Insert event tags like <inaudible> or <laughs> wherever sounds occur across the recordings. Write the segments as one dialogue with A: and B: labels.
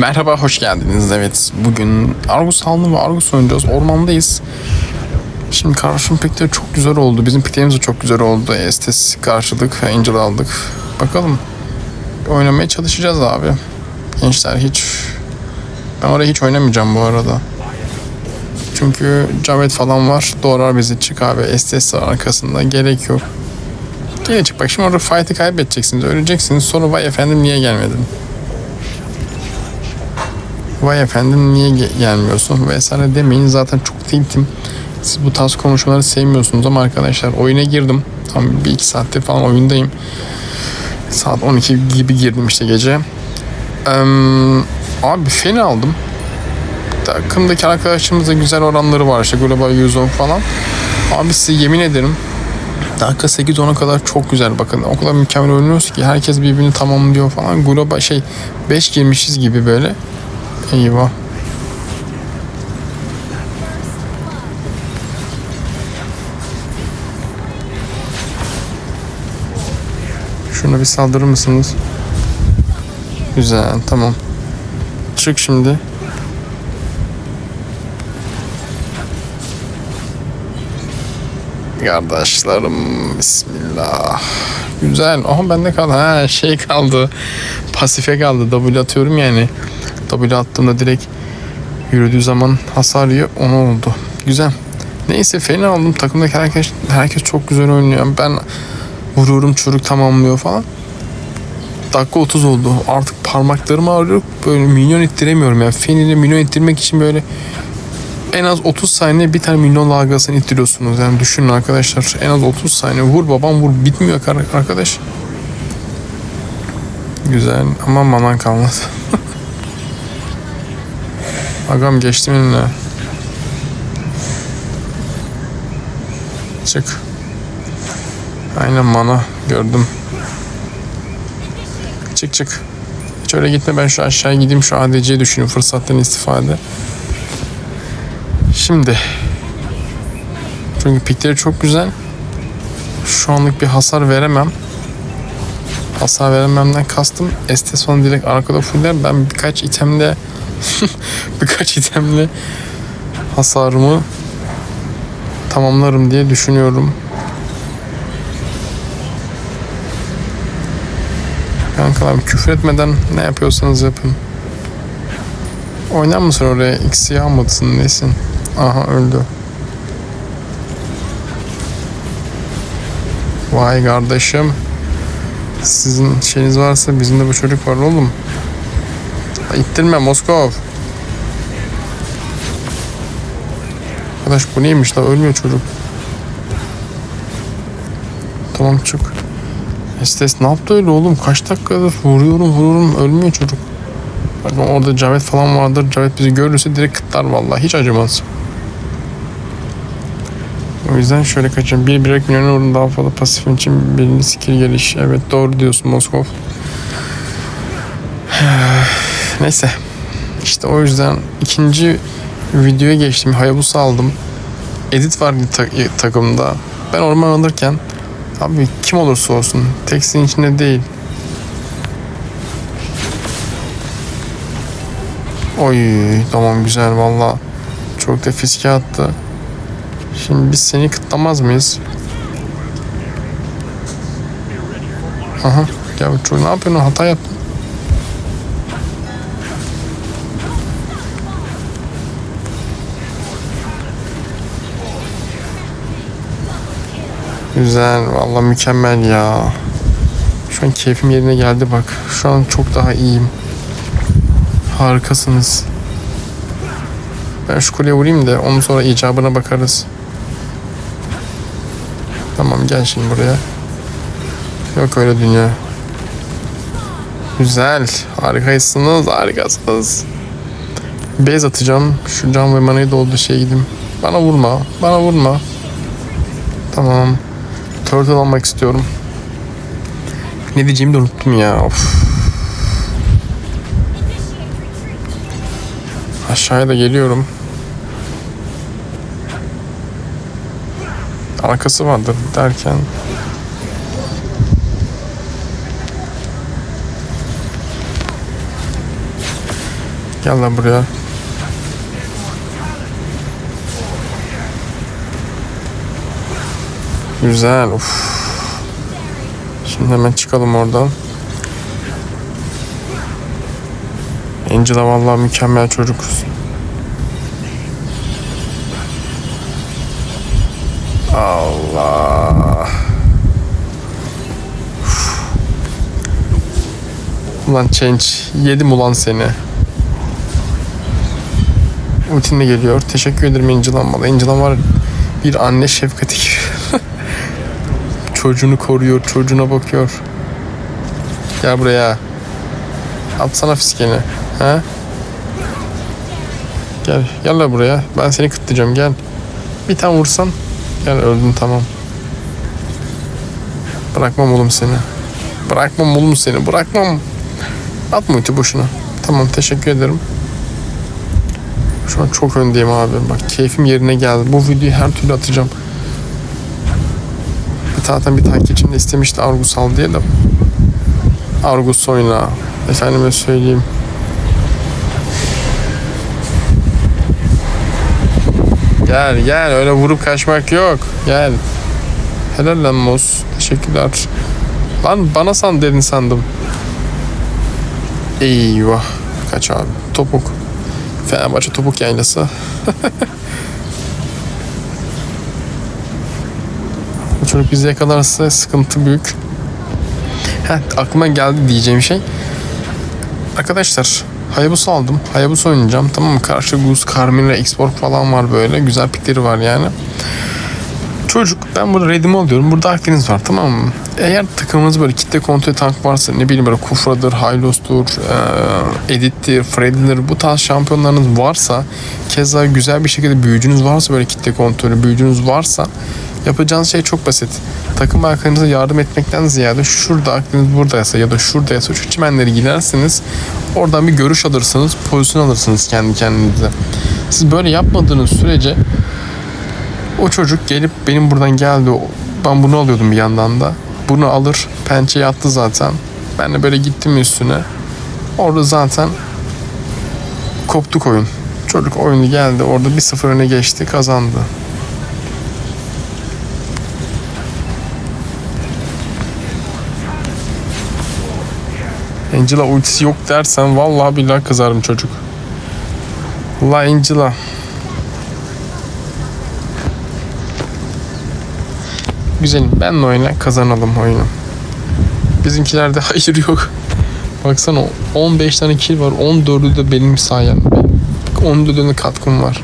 A: Merhaba, hoş geldiniz. Evet, bugün Argus aldım ve Argus oynayacağız. Ormandayız. Şimdi karşım pikleri çok güzel oldu. Bizim piklerimiz de çok güzel oldu. Estes karşılık, Angel aldık. Bakalım. Oynamaya çalışacağız abi. Gençler hiç... Ben oraya hiç oynamayacağım bu arada. Çünkü Cavet falan var. Doğrar bizi çık abi. Estes arkasında. Gerek yok. Gelecek bak şimdi orada fight'ı kaybedeceksiniz. Öleceksiniz. Sonra vay efendim niye gelmedin? Vay efendim niye ge- gelmiyorsun vesaire demeyin. Zaten çok tiltim. Siz bu tarz konuşmaları sevmiyorsunuz ama arkadaşlar oyuna girdim. Tam bir iki saattir falan oyundayım. Saat 12 gibi girdim işte gece. Eee, abi feni aldım. Takımdaki arkadaşlarımızda güzel oranları var işte Global 110 falan. Abi size yemin ederim dakika 8-10'a kadar çok güzel bakın. O kadar mükemmel oynuyoruz ki herkes birbirini tamamlıyor falan. Global şey 5 girmişiz gibi böyle. Eyvah. Şuna bir saldırır mısınız? Güzel, tamam. Çık şimdi. Kardeşlerim, bismillah. Güzel. Aha bende kaldı. Ha şey kaldı. Pasife kaldı. W atıyorum yani. W attığımda direkt yürüdüğü zaman hasar yiyor. Onu oldu. Güzel. Neyse fena aldım. Takımdaki herkes, herkes çok güzel oynuyor. Ben vuruyorum çocuk tamamlıyor falan. Dakika 30 oldu. Artık parmaklarım ağrıyor. Böyle minyon ittiremiyorum. Yani Feni'yle minyon ittirmek için böyle en az 30 saniye bir tane minyon dalgasını ittiriyorsunuz. Yani düşünün arkadaşlar. En az 30 saniye. Vur babam vur. Bitmiyor arkadaş. Güzel ama manan kalmadı. Agam geçtim eline. Çık. Aynen mana gördüm. Çık çık. Hiç öyle gitme ben şu aşağıya gideyim şu ADC'yi düşünüyorum fırsattan istifade. Şimdi. Çünkü pikleri çok güzel. Şu anlık bir hasar veremem. Hasar verememden kastım Estes falan direkt arkada fuller. Ben birkaç itemle <laughs> birkaç itemle hasarımı tamamlarım diye düşünüyorum. Kankalar küfür etmeden ne yapıyorsanız yapın. Oynar mısın oraya? X'i almadısın nesin? Aha öldü. Vay kardeşim. Sizin şeyiniz varsa bizim de bu çocuk var oğlum. İttirme Moskov. Arkadaş bu neymiş la ölmüyor çocuk. Tamam çık. Estes ne yaptı öyle oğlum? Kaç dakikadır vuruyorum vuruyorum ölmüyor çocuk. Bakın orada Cavet falan vardır. Cavet bizi görürse direkt kıtlar vallahi hiç acımaz. O yüzden şöyle kaçın. Bir birek milyon uğruna daha fazla pasifin için birini skill geliş. Evet doğru diyorsun Moskov. <sighs> Neyse. İşte o yüzden ikinci videoya geçtim. Hayabusa aldım. Edit var ta- takımda. Ben orman alırken abi kim olursa olsun tekstin içinde değil. Oy tamam güzel valla. Çok da fiske attı. Şimdi biz seni kıtlamaz mıyız? Aha. Ya çocuk ne yapıyorsun? Hata yaptın. Güzel. Valla mükemmel ya. Şu an keyfim yerine geldi bak. Şu an çok daha iyiyim. Harikasınız. Ben şu kuleye vurayım da onun sonra icabına bakarız. Tamam gel şimdi buraya. Yok öyle dünya. Güzel. Harikaysınız. Harikasınız. Bez atacağım. Şu can ve manayı doldu şey gideyim. Bana vurma. Bana vurma. Tamam. Turtle almak istiyorum. Ne diyeceğimi de unuttum ya. Of. Aşağıya da geliyorum. Arkası vardır derken Gel lan buraya. Güzel. Uf. Şimdi hemen çıkalım oradan. Angela vallahi mükemmel çocuk. Allah. Ulan Change yedim ulan seni. Ultin de geliyor. Teşekkür ederim Angela'm. Valla Angela var bir anne şefkati gibi. Çocuğunu koruyor, çocuğuna bakıyor. Gel buraya. Atsana fiskeni. Ha? Gel, gel la buraya. Ben seni kıtlayacağım gel. Bir tane vursan. Gel öldün tamam. Bırakmam oğlum seni. Bırakmam oğlum seni. Bırakmam. Atma ulti boşuna. Tamam teşekkür ederim. Şu an çok öndeyim abi. Bak keyfim yerine geldi. Bu videoyu her türlü atacağım. Zaten bir takipçim de istemişti Argus al diye de. Argus oyna. Efendime söyleyeyim. Gel gel öyle vurup kaçmak yok. Gel. Helal lan Mos. Teşekkürler. Lan bana san dedin sandım. Eyvah. Kaç abi. Topuk. Fenerbahçe topuk yaylası. <laughs> Bu çocuk bizi yakalarsa sıkıntı büyük. Heh, aklıma geldi diyeceğim şey. Arkadaşlar Hayabusa aldım. Hayabusa oynayacağım. Tamam mı? Karşı Gus, Carmine, Xborg falan var böyle. Güzel pikleri var yani. Çocuk ben burada Redim oluyorum. Burada Akdeniz var tamam mı? Eğer takımınız böyle kitle kontrolü tank varsa ne bileyim böyle Kufra'dır, Hylos'tur, e, Edit'tir, Freddy'dir bu tarz şampiyonlarınız varsa keza güzel bir şekilde büyücünüz varsa böyle kitle kontrolü büyücünüz varsa yapacağınız şey çok basit. Takım arkadaşınıza yardım etmekten ziyade şurada aklınız buradaysa ya da şuradaysa şu çimenleri gidersiniz. Oradan bir görüş alırsınız, pozisyon alırsınız kendi kendinize. Siz böyle yapmadığınız sürece o çocuk gelip benim buradan geldi. Ben bunu alıyordum bir yandan da. Bunu alır, pençeye attı zaten. Ben de böyle gittim üstüne. Orada zaten koptuk oyun. Çocuk oyunu geldi. Orada 1-0 öne geçti, kazandı. Angela ultisi yok dersen vallahi billahi kızarım çocuk. La Angela. Güzelim benle oyna kazanalım oyunu. Bizimkilerde <laughs> hayır yok. Baksana 15 tane kill var. 14'ü de benim sayemde. 14'üne katkım var.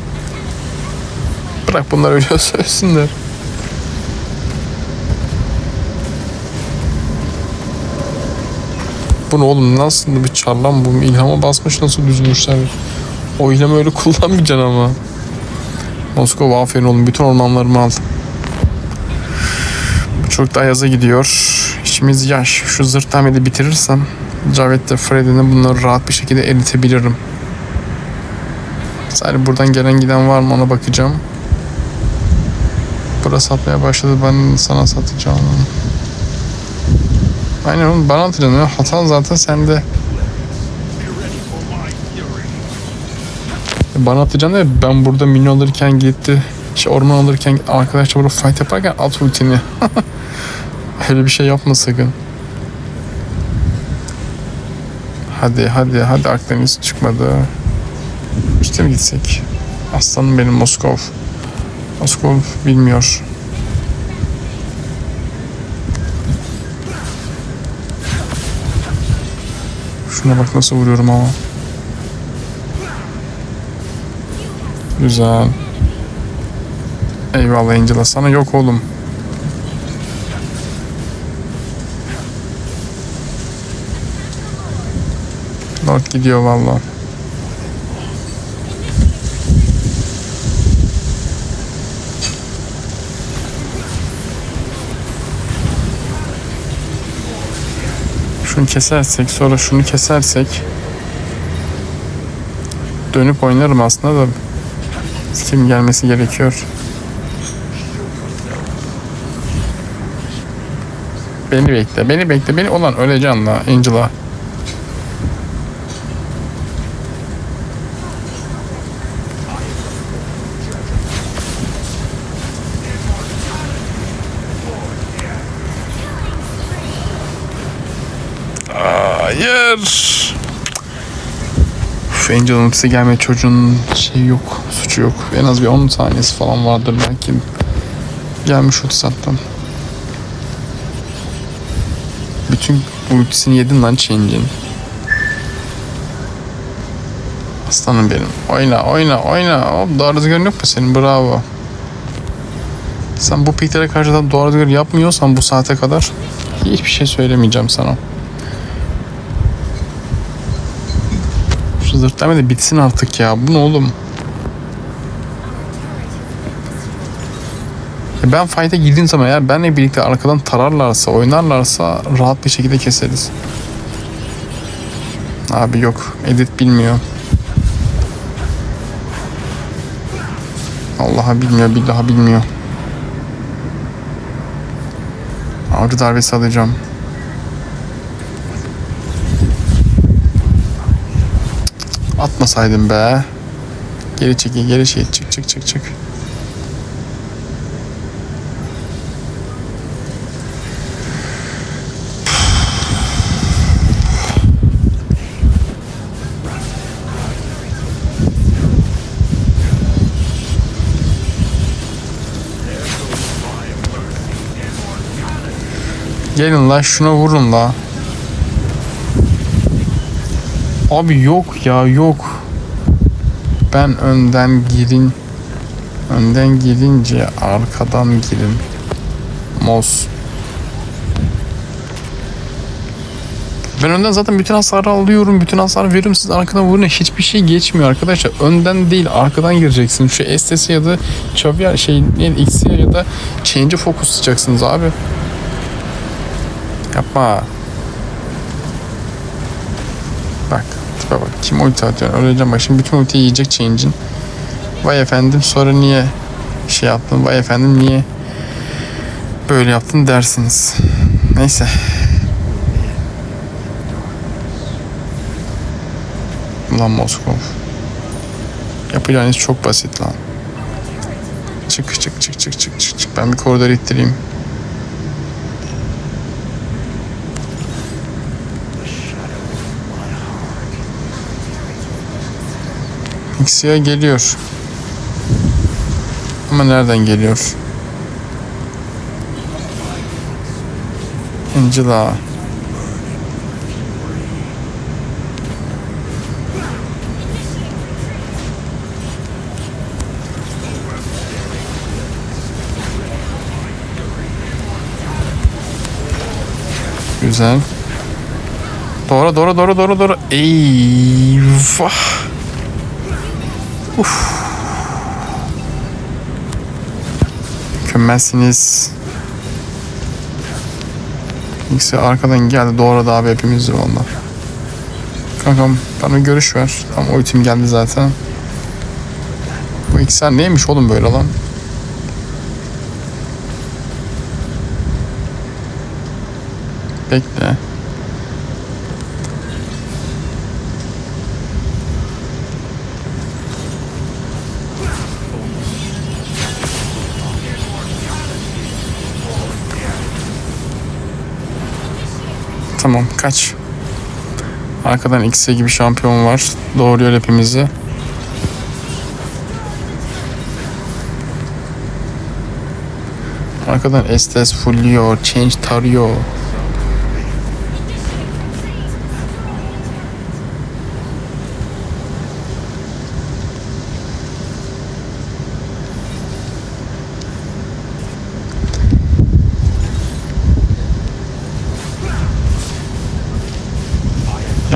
A: Bırak bunlar öyle söylesinler. Bu ne oğlum nasıl bir çarlan bu ilhama basmış nasıl düzmüşler. O ilhamı öyle <laughs> kullanmayacaksın ama. Moskova aferin oğlum bütün ormanlarımı al. Çok da yaza gidiyor. İşimiz yaş. Şu zırt tamiri bitirirsem Cavit'te Freddy'ni bunları rahat bir şekilde eritebilirim. Sadece buradan gelen giden var mı ona bakacağım. Burası satmaya başladı. Ben sana satacağım. Aynen oğlum bana atacaksın. ya. Hatan zaten sende. Bana atacaksın ya ben burada mini alırken gitti. İşte orman alırken arkadaşlar burada fight yaparken at ultini. <laughs> Öyle bir şey yapma sakın. Hadi hadi hadi Akdeniz çıkmadı. İşte mi gitsek? Aslanım benim Moskov. Moskov bilmiyor. Şuna bak nasıl vuruyorum ama. Güzel. Eyvallah Angela sana yok oğlum. Lord gidiyor valla. Şunu kesersek sonra şunu kesersek dönüp oynarım aslında da kim gelmesi gerekiyor. Beni bekle, beni bekle, beni olan öleceksin la Angela. Hayır. Üf, Angel ultisi gelmedi çocuğun şey yok, suçu yok. En az bir 10 saniyesi falan vardır belki. Gelmiş ultisi hatta. Bütün ultisini yedin lan Change'in. Aslanım benim. Oyna, oyna, oyna. Hop, doğru düzgün yok mu senin? Bravo. Sen bu piklere karşı da doğru düzgün yapmıyorsan bu saate kadar hiçbir şey söylemeyeceğim sana. Şu zırtlama bitsin artık ya. Bu ne oğlum? Ben fight'a girdiğim zaman eğer benle birlikte arkadan tararlarsa, oynarlarsa rahat bir şekilde keseriz. Abi yok. Edit bilmiyor. Allah'a bilmiyor, billaha bilmiyor. Ağrı darbesi alacağım. Atmasaydım be. Geri çekil, geri çekil. Çık, çık, çık, çık. Gelin la şuna vurun la. Abi yok ya yok. Ben önden girin. Önden girince arkadan girin. Mos. Ben önden zaten bütün hasarı alıyorum. Bütün hasarı veriyorum. Siz arkadan vurun. Hiçbir şey geçmiyor arkadaşlar. Önden değil arkadan gireceksin. Şu Estes ya da Xavier şey ne X'ye ya da Change'e fokuslayacaksınız abi. Yapma. Kim ulti atıyor? Öleceğim bak şimdi bütün ultiyi yiyecek Change'in. Vay efendim sonra niye şey yaptın? Vay efendim niye böyle yaptın dersiniz. Neyse. Lan Moskov. Yapacağınız çok basit lan. Çık çık çık çık çık çık çık. Ben bir koridor ittireyim. X'ye geliyor. Ama nereden geliyor? Angela. Güzel. Doğru doğru doğru doğru doğru. Eyvah. Mükemmelsiniz. İkisi arkadan geldi doğradı abi hepimizi valla. Kankam bana görüş ver. Tam ultim geldi zaten. Bu iksir neymiş oğlum böyle lan? Bekle. Tamam kaç. Arkadan X'e gibi şampiyon var. Doğruyor hepimizi. Arkadan Estes fulluyor. Change tarıyor.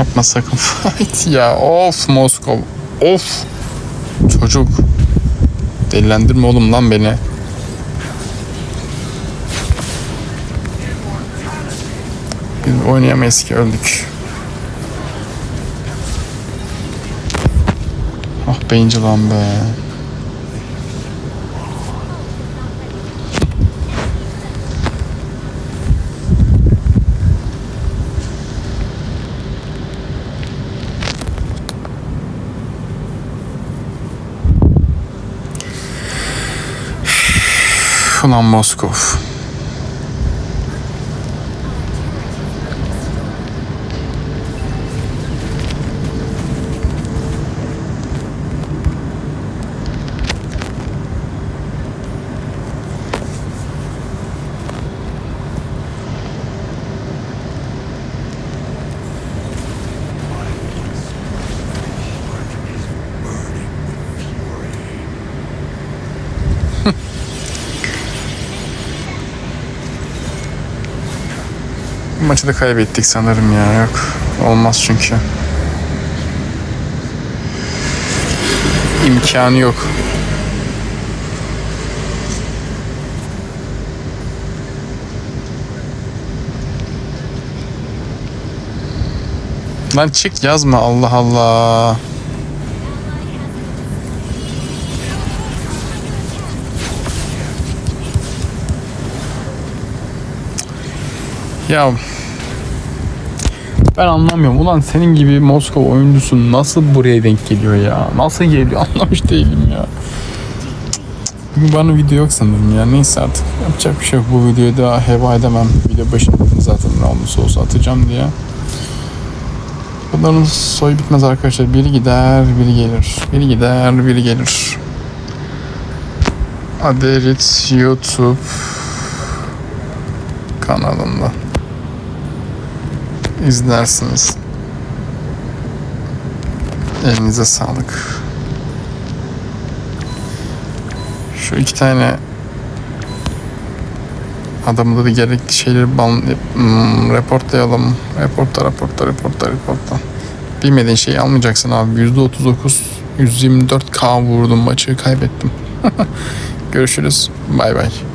A: Yapma sakın <laughs> fight ya. Of Moskov. Of. Çocuk. Delilendirme oğlum lan beni. Biz oynayamayız ki öldük. Ah beyinci lan be. Ulan Moskov. Maçı da kaybettik sanırım ya. Yok. Olmaz çünkü. İmkanı yok. Lan çık yazma Allah Allah. Ya ben anlamıyorum. Ulan senin gibi Moskova oyuncusu nasıl buraya denk geliyor ya? Nasıl geliyor <laughs> anlamış değilim ya. Bugün bana video yok sanırım ya. Neyse artık yapacak bir şey yok. Bu videoyu da heba edemem. Video başında zaten ne olursa olsa atacağım diye. Bunların soyu bitmez arkadaşlar. Biri gider, biri gelir. Biri gider, biri gelir. Aderit YouTube kanalında izlersiniz. Elinize sağlık. Şu iki tane adamı da gerekli şeyleri ban, hmm, reportlayalım. Reporta, reporta, reporta, reporta. Bilmediğin şeyi almayacaksın abi. %39, 124k vurdum maçı kaybettim. <laughs> Görüşürüz. Bay bay.